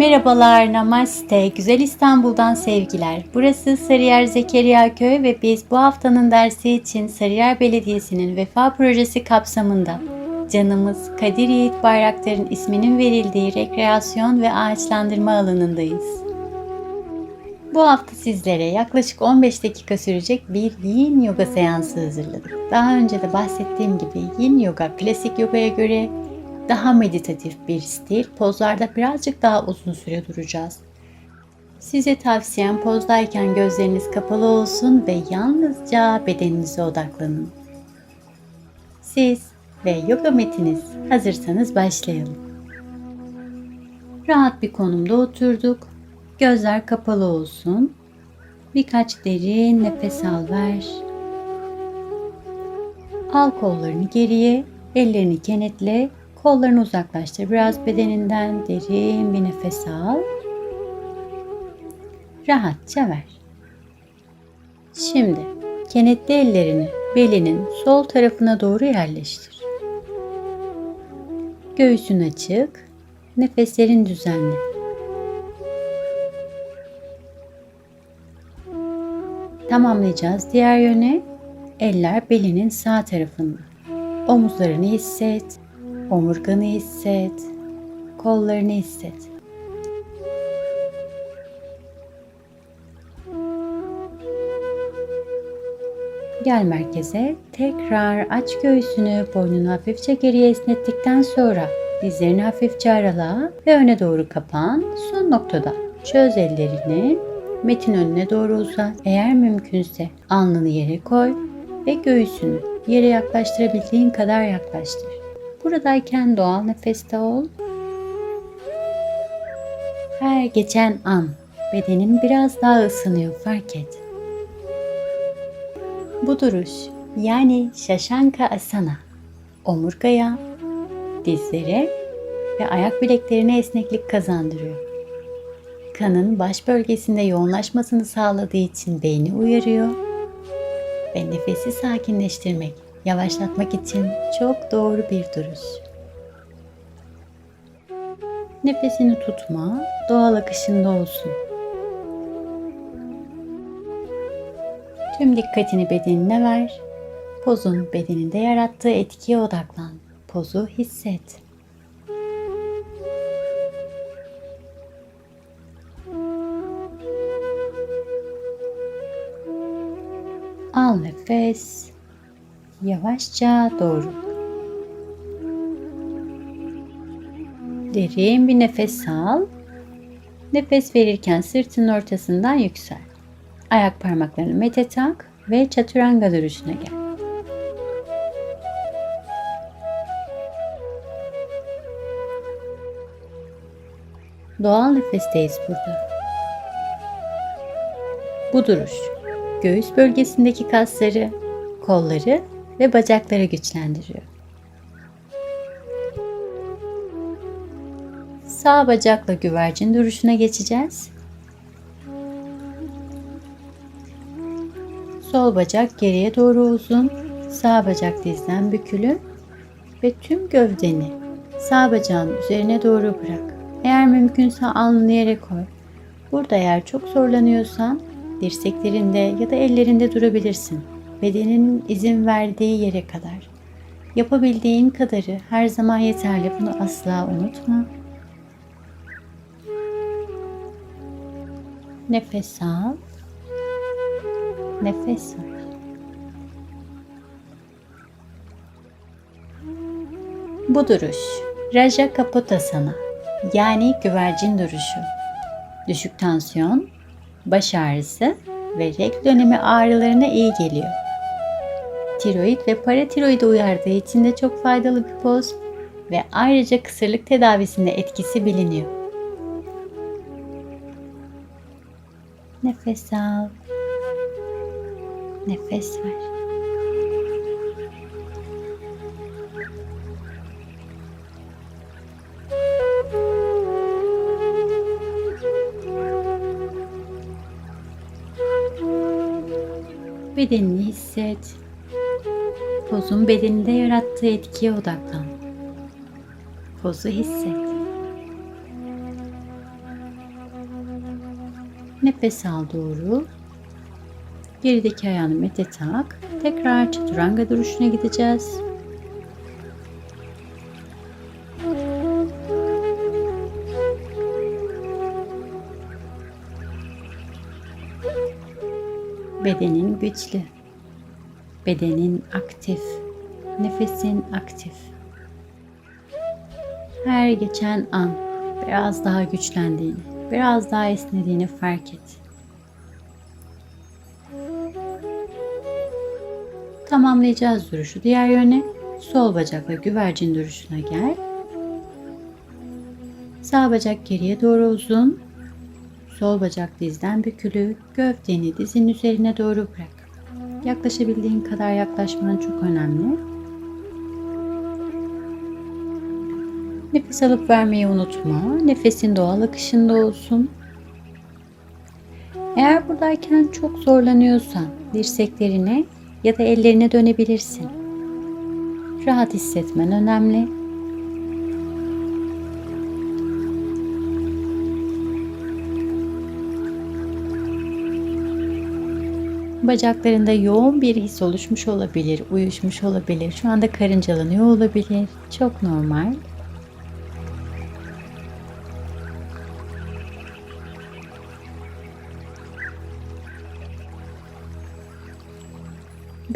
Merhabalar, namaste, güzel İstanbul'dan sevgiler. Burası Sarıyer Zekeriya Köy ve biz bu haftanın dersi için Sarıyer Belediyesi'nin vefa projesi kapsamında canımız Kadir Yiğit Bayraktar'ın isminin verildiği rekreasyon ve ağaçlandırma alanındayız. Bu hafta sizlere yaklaşık 15 dakika sürecek bir Yin Yoga seansı hazırladık. Daha önce de bahsettiğim gibi Yin Yoga klasik yogaya göre daha meditatif bir stil. Pozlarda birazcık daha uzun süre duracağız. Size tavsiyem pozdayken gözleriniz kapalı olsun ve yalnızca bedeninize odaklanın. Siz ve yoga metiniz hazırsanız başlayalım. Rahat bir konumda oturduk. Gözler kapalı olsun. Birkaç derin nefes al ver. Al kollarını geriye, ellerini kenetle Kollarını uzaklaştır. Biraz bedeninden derin bir nefes al. Rahatça ver. Şimdi kenetli ellerini belinin sol tarafına doğru yerleştir. Göğsün açık, nefeslerin düzenli. Tamamlayacağız diğer yöne. Eller belinin sağ tarafında. Omuzlarını hisset, Omurganı hisset, kollarını hisset. Gel merkeze. Tekrar aç göğsünü, boynunu hafifçe geriye esnettikten sonra dizlerini hafifçe arala ve öne doğru kapan. Son noktada çöz ellerini, metin önüne doğru uzat. Eğer mümkünse alnını yere koy ve göğsünü yere yaklaştırabildiğin kadar yaklaştır. Buradayken doğal nefeste ol. Her geçen an bedenin biraz daha ısınıyor fark et. Bu duruş yani Şaşanka Asana omurgaya, dizlere ve ayak bileklerine esneklik kazandırıyor. Kanın baş bölgesinde yoğunlaşmasını sağladığı için beyni uyarıyor ve nefesi sakinleştirmek yavaşlatmak için çok doğru bir duruş. Nefesini tutma, doğal akışında olsun. Tüm dikkatini bedenine ver. Pozun bedeninde yarattığı etkiye odaklan. Pozu hisset. Al nefes. Yavaşça doğru. Derin bir nefes al. Nefes verirken sırtın ortasından yüksel. Ayak parmaklarını mete tak ve çaturanga duruşuna gel. Doğal nefesteyiz burada. Bu duruş göğüs bölgesindeki kasları kolları ve bacakları güçlendiriyor. Sağ bacakla güvercin duruşuna geçeceğiz. Sol bacak geriye doğru uzun, sağ bacak dizden bükülü ve tüm gövdeni sağ bacağın üzerine doğru bırak. Eğer mümkünse alnını yere koy. Burada eğer çok zorlanıyorsan dirseklerinde ya da ellerinde durabilirsin bedenin izin verdiği yere kadar. Yapabildiğin kadarı her zaman yeterli. Bunu asla unutma. Nefes al. Nefes ver. Bu duruş Raja Kapotasana yani güvercin duruşu. Düşük tansiyon, baş ağrısı ve rek dönemi ağrılarına iyi geliyor tiroid ve paratiroidi uyardığı için de çok faydalı bir poz ve ayrıca kısırlık tedavisinde etkisi biliniyor. Nefes al. Nefes ver. Bedenini hisset. Pozun bedeninde yarattığı etkiye odaklan. Pozu hisset. Nefes al doğru. Gerideki ayağını mete tak. Tekrar çaturanga duruşuna gideceğiz. Bedenin güçlü. Bedenin aktif. Nefesin aktif. Her geçen an biraz daha güçlendiğini, biraz daha esnediğini fark et. Tamamlayacağız duruşu diğer yöne. Sol bacakla güvercin duruşuna gel. Sağ bacak geriye doğru uzun. Sol bacak dizden bükülü. Gövdeni dizin üzerine doğru bırak. Yaklaşabildiğin kadar yaklaşman çok önemli. Nefes alıp vermeyi unutma. Nefesin doğal akışında olsun. Eğer buradayken çok zorlanıyorsan dirseklerine ya da ellerine dönebilirsin. Rahat hissetmen önemli. Bacaklarında yoğun bir his oluşmuş olabilir, uyuşmuş olabilir. Şu anda karıncalanıyor olabilir. Çok normal.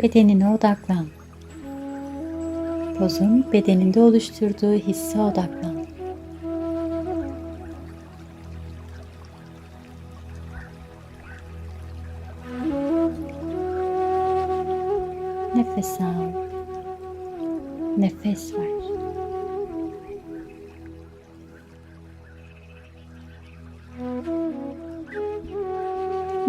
Bedenine odaklan. Pozun bedeninde oluşturduğu hisse odaklan.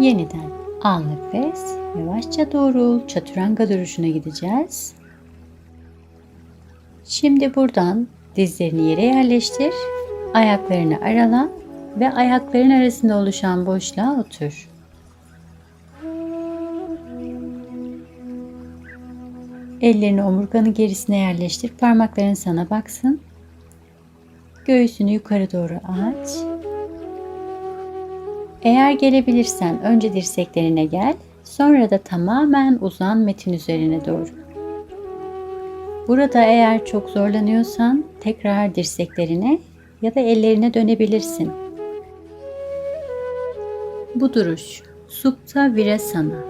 Yeniden al nefes. Yavaşça doğrul. Çaturanga duruşuna gideceğiz. Şimdi buradan dizlerini yere yerleştir. Ayaklarını arala ve ayakların arasında oluşan boşluğa otur. Ellerini omurganın gerisine yerleştir. Parmakların sana baksın. Göğsünü yukarı doğru aç. Eğer gelebilirsen önce dirseklerine gel. Sonra da tamamen uzan metin üzerine doğru. Burada eğer çok zorlanıyorsan tekrar dirseklerine ya da ellerine dönebilirsin. Bu duruş Supta Virasana.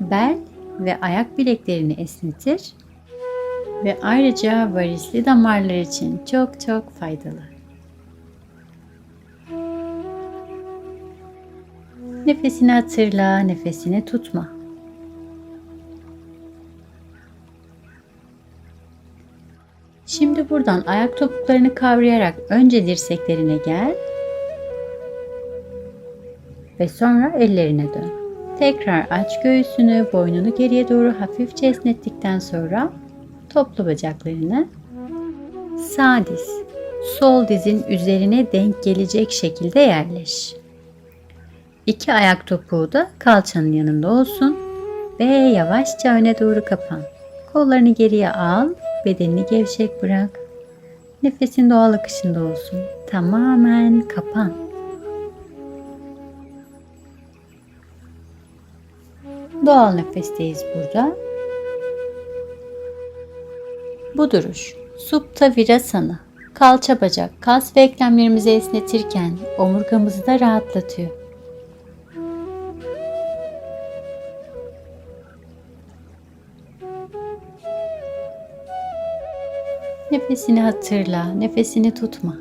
Bel ve ayak bileklerini esnetir ve ayrıca varisli damarlar için çok çok faydalı. Nefesini hatırla, nefesini tutma. Şimdi buradan ayak topuklarını kavrayarak önce dirseklerine gel ve sonra ellerine dön. Tekrar aç göğsünü, boynunu geriye doğru hafifçe esnettikten sonra toplu bacaklarını sağ diz, sol dizin üzerine denk gelecek şekilde yerleş. İki ayak topuğu da kalçanın yanında olsun ve yavaşça öne doğru kapan. Kollarını geriye al, bedenini gevşek bırak. Nefesin doğal akışında olsun. Tamamen kapan. Doğal nefesteyiz burada. Bu duruş Supta Virasana. Kalça bacak, kas ve eklemlerimizi esnetirken omurgamızı da rahatlatıyor. Nefesini hatırla, nefesini tutma.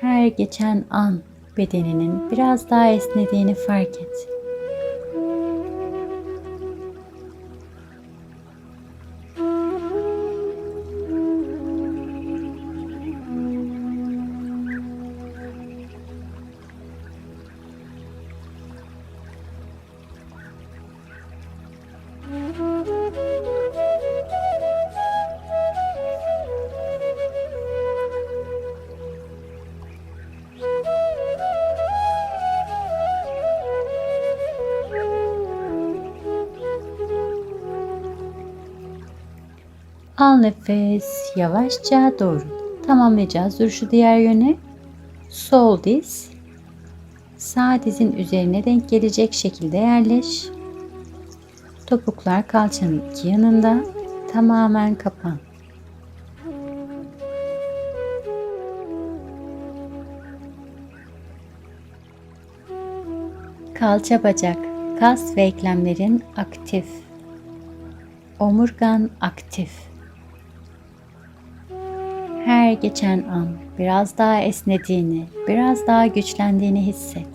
Her geçen an bedeninin biraz daha esnediğini fark et. Al nefes, yavaşça doğru. Tamamlayacağız duruşu diğer yöne. Sol diz, sağ dizin üzerine denk gelecek şekilde yerleş. Topuklar kalçanın iki yanında. Tamamen kapan. Kalça bacak, kas ve eklemlerin aktif. Omurgan aktif. Her geçen an biraz daha esnediğini, biraz daha güçlendiğini hisset.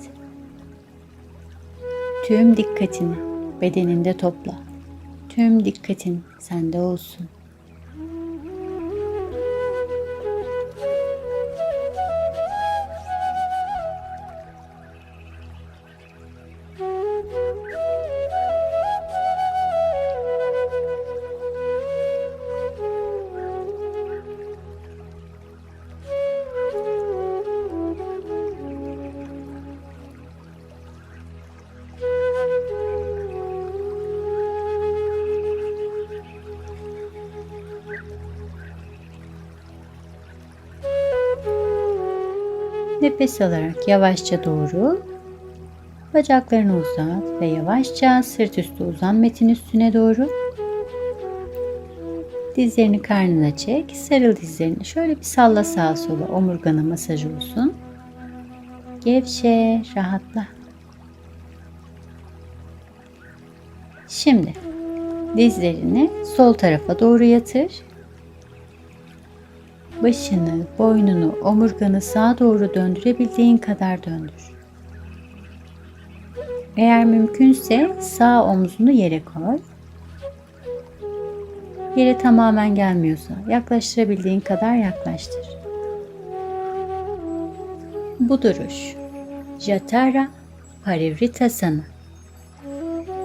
Tüm dikkatini bedeninde topla. Tüm dikkatin sende olsun. Nefes alarak yavaşça doğru bacaklarını uzat ve yavaşça sırt üstü uzan metin üstüne doğru. Dizlerini karnına çek. Sarıl dizlerini. Şöyle bir salla sağa sola. Omurgana masaj olsun. Gevşe, rahatla. Şimdi dizlerini sol tarafa doğru yatır. Başını, boynunu, omurganı sağa doğru döndürebildiğin kadar döndür. Eğer mümkünse sağ omzunu yere koy. Yere tamamen gelmiyorsa yaklaştırabildiğin kadar yaklaştır. Bu duruş Jatara Parivritasana.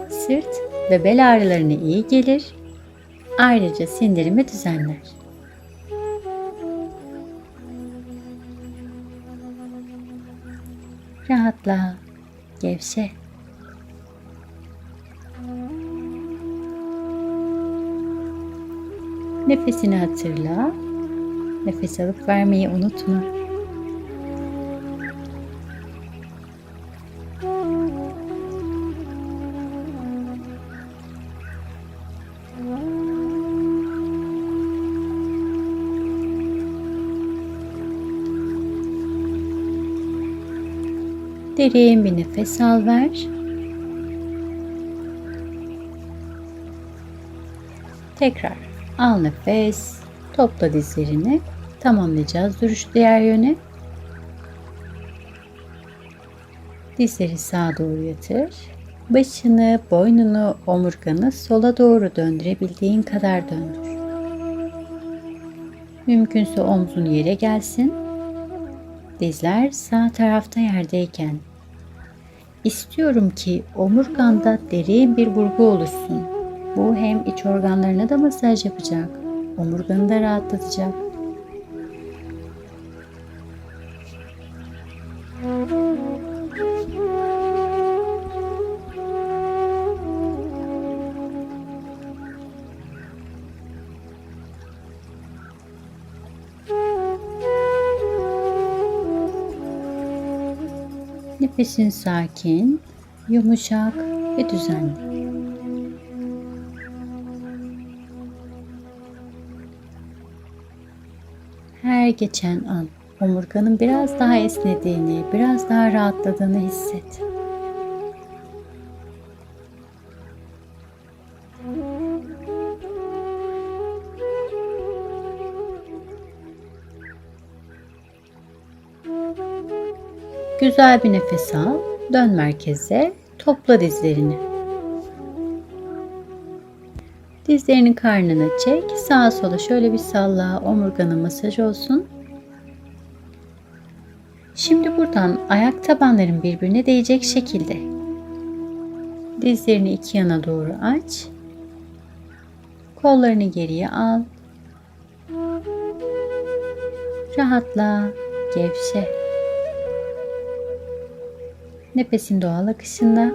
Sırt ve bel ağrılarına iyi gelir. Ayrıca sindirimi düzenler. Rahatla, gevşe. Nefesini hatırla. Nefes alıp vermeyi unutma. Derin bir nefes al ver. Tekrar al nefes. Topla dizlerini. Tamamlayacağız duruş diğer yöne. Dizleri sağa doğru yatır. Başını, boynunu, omurganı sola doğru döndürebildiğin kadar döndür. Mümkünse omzun yere gelsin. Dizler sağ tarafta yerdeyken İstiyorum ki omurganda derin bir vurgu oluşsun. Bu hem iç organlarına da masaj yapacak, omurganı da rahatlatacak. Nefesin sakin, yumuşak ve düzenli. Her geçen an omurganın biraz daha esnediğini, biraz daha rahatladığını hisset. Güzel bir nefes al. Dön merkeze. Topla dizlerini. Dizlerinin karnına çek. Sağa sola şöyle bir salla. Omurgana masaj olsun. Şimdi buradan ayak tabanların birbirine değecek şekilde dizlerini iki yana doğru aç. Kollarını geriye al. Rahatla, gevşe. Nefesin doğal akışında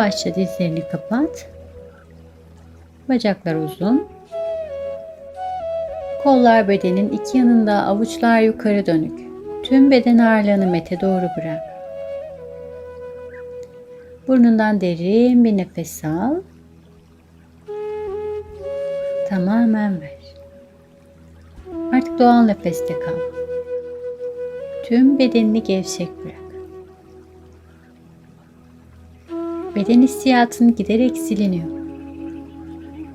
Yavaşça dizlerini kapat. Bacaklar uzun. Kollar bedenin iki yanında, avuçlar yukarı dönük. Tüm beden ağırlığını mete doğru bırak. Burnundan derin bir nefes al. Tamamen ver. Artık doğal nefeste kal. Tüm bedenini gevşek bırak. Beden hissiyatın giderek siliniyor.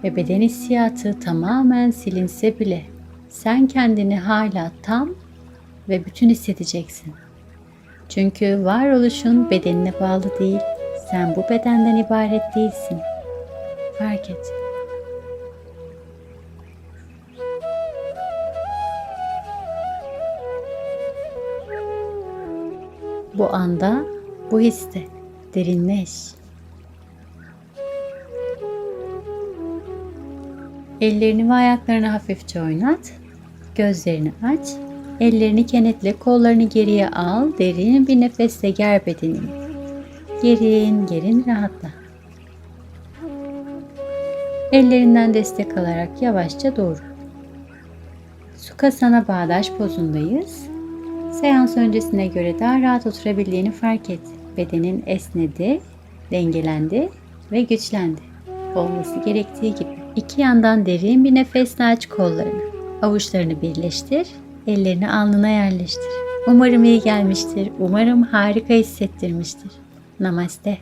Ve beden hissiyatı tamamen silinse bile sen kendini hala tam ve bütün hissedeceksin. Çünkü varoluşun bedenine bağlı değil. Sen bu bedenden ibaret değilsin. Fark et. Bu anda bu histe derinleş. Ellerini ve ayaklarını hafifçe oynat. Gözlerini aç. Ellerini kenetle, kollarını geriye al. Derin bir nefesle ger bedenini. Gerin, gerin rahatla. Ellerinden destek alarak yavaşça doğru. Sukasana bağdaş pozundayız. Seans öncesine göre daha rahat oturabildiğini fark et. Bedenin esnedi, dengelendi ve güçlendi. Olması gerektiği gibi. İki yandan derin bir nefesle aç kollarını. Avuçlarını birleştir, ellerini alnına yerleştir. Umarım iyi gelmiştir. Umarım harika hissettirmiştir. Namaste.